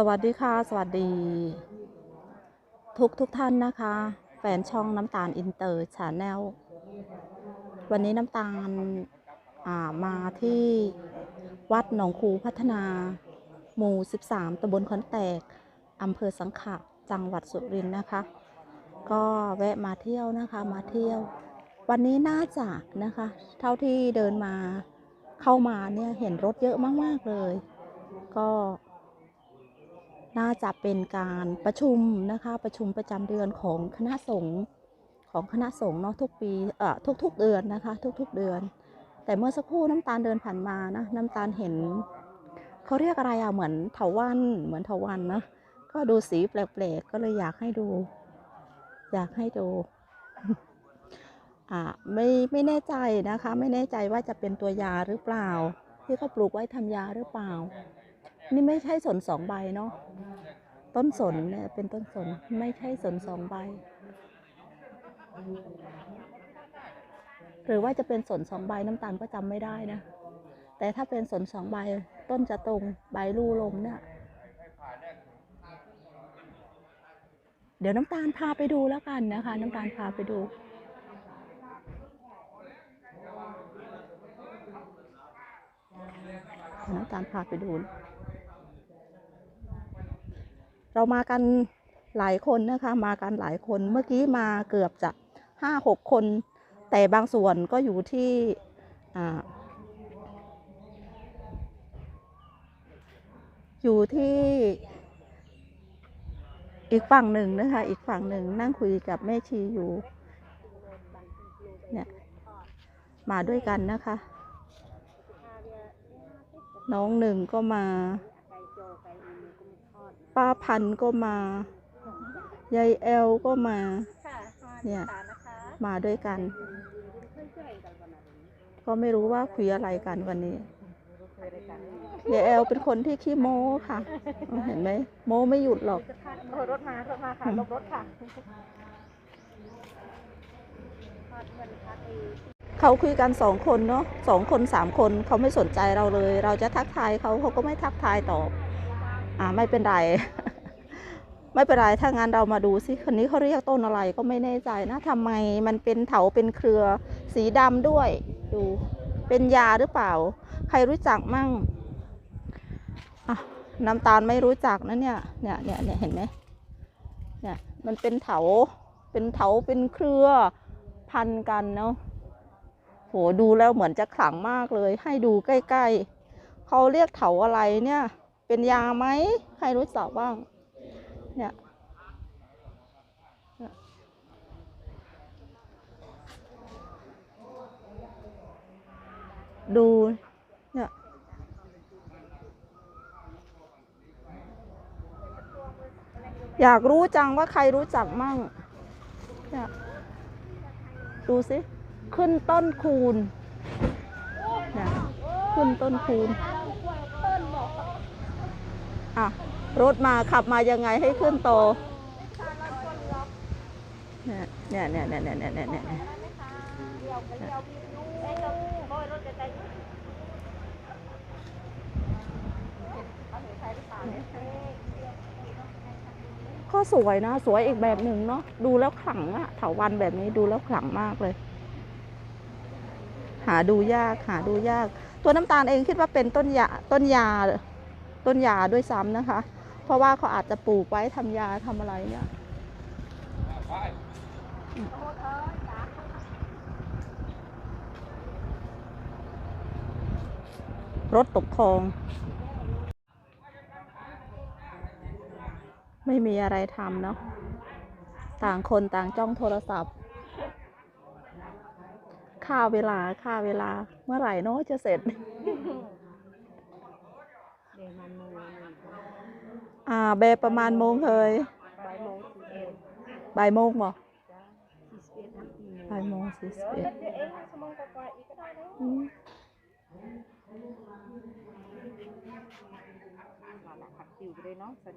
สวัสดีค่ะ สวัสดี ทุกทุกท่านนะคะ แฟนช่องน้ำตาลอินเตอร์ชาแนลวันนี้น้ำตาลามาที่วัดหนองคูพัฒนา หมู่ 13ตำบลขอนแตกอำเภอสังขะจังหวัดสุรินทร์นะคะ ก็แวะมาเที่ยวนะคะมาเที่ยว วันนี้น่าจะนะคะ เท่าที่เดินมาเข้ามาเนี่ยเห็นรถเยอะมาก ๆ เลย ก็ น่าจะเป็นการประชุมนะคะประชุมประจำเดือนของคณะสงฆ์ของคณะสงฆ์เนาะทุกปีเอ่อทุกๆเดือนนะคะ ทุกๆเดือน แต่เมื่อสักครู่น้ำตาลเดินผ่านมานะน้ำตาลเห็นเขาเรียกอะไรอะเหมือนเถาวันเหมือนเถาวันนะก็ดูสีแปลกๆก็เลยอยากให้ดู อยากให้ดูอ่าไม่ไม่แน่ใจนะคะ ไม่แน่ใจว่าจะเป็นตัวยาหรือเปล่า ที่เขาปลูกไว้ทำยาหรือเปล่า นี่ไม่ใช่สนสองใบเนาะต้นสนเนี่ยเป็นต้นสนไม่ใช่สนสองใบ หรือว่าจะเป็นสนสองใบน้ำตาลก็จำไม่ได้นะ แต่ถ้าเป็นสนสองใบต้นจะตรงใบรูลมเนี่ยเดี๋ยวน้ำตาลพาไปดูแล้วกันนะคะ น้ำตาลพาไปดูน้ำตาลพาไปดู เรามากันหลายคนนะคะมากันหลายคนเมื่อกี้มาเกือบจะห้าหกคน แต่บางส่วนก็อยู่ที่อ่าอยู่ที่อีกฝั่งหนึ่งนะคะ อีกฝั่งหนึ่งนั่งคุยกับแม่ชีอยู่เนี่ยมาด้วยกันนะคะ น้องหนึ่งก็มา ป้าพันธุ์ก็มายายแอลก็มาเนี่ย มาด้วยกัน ก็ไม่รู้ว่าคุยอะไรกันวันนี้ยายแอลเป็นคนที่ขี้โม้ค่ะ เห็นไหมโม้ไม่หยุดหรอกโอ้รถมารถมาค่ะหลบรถค่ะเขาคุยกันสองคนเนาะสองคนสามคนเขาไม่สนใจเราเลย เราจะทักทายเขาเขาก็ไม่ทักทายตอบ อ่าไม่เป็นไร ไม่เป็นไรถ้างั้นเรามาดูสิคนนี้เขาเรียกต้นอะไรก็ไม่แน่ใจนะทำไมมันเป็นเถาเป็นเครือสีดำด้วย ดูเป็นยาหรือเปล่า ใครรู้จักมั่งอะน้ำตาลไม่รู้จักนะเนี่ยเนี่ยเนี่ยเนี่ยเห็นไหมเนี่ยมันเป็นเถาเป็นเถาเป็นเครือพันกันเนาะโหดูแล้วเหมือนจะขลังมากเลย ให้ดูใกล้ๆเขาเรียกเถาอะไรเนี่ย เป็นยาไหมใครรู้จักบ้างเนี่ยเนี่ยดูเนี่ยอยากรู้จังว่าใครรู้จักมั่งเนี่ยดูสิ ขึ้นต้นคูณเนี่ยขึ้นต้นคูณ อะรถมาขับมายังไงให้ขึ้นโตเนี่ยเนี่ยเนี่ยเนี่ยเนี่ยเนี่ยเนี่ยก็สวยนะ สวยอีกแบบหนึ่งเนาะดูแล้วขลังอะเถาวันแบบนี้ดูแล้วขลังมากเลย หาดูยากหาดูยาก ตัวน้ำตาลเองคิดว่าเป็นต้นยาต้นยา ต้นยาด้วยซ้ำนะคะ เพราะว่าเขาอาจจะปลูกไว้ทำยาทำอะไรเนี่ยรถตกคลอง ไม่มีอะไรทำเนาะต่างคนต่างจ้องโทรศัพท์ค่าเวลาค่าเวลาเมื่อไหร่เนาะจะเสร็จ អាបែប្រហែលម៉ោងហើយបាយម៉ោងមកបាយម៉ោងស៊ីស្ពីត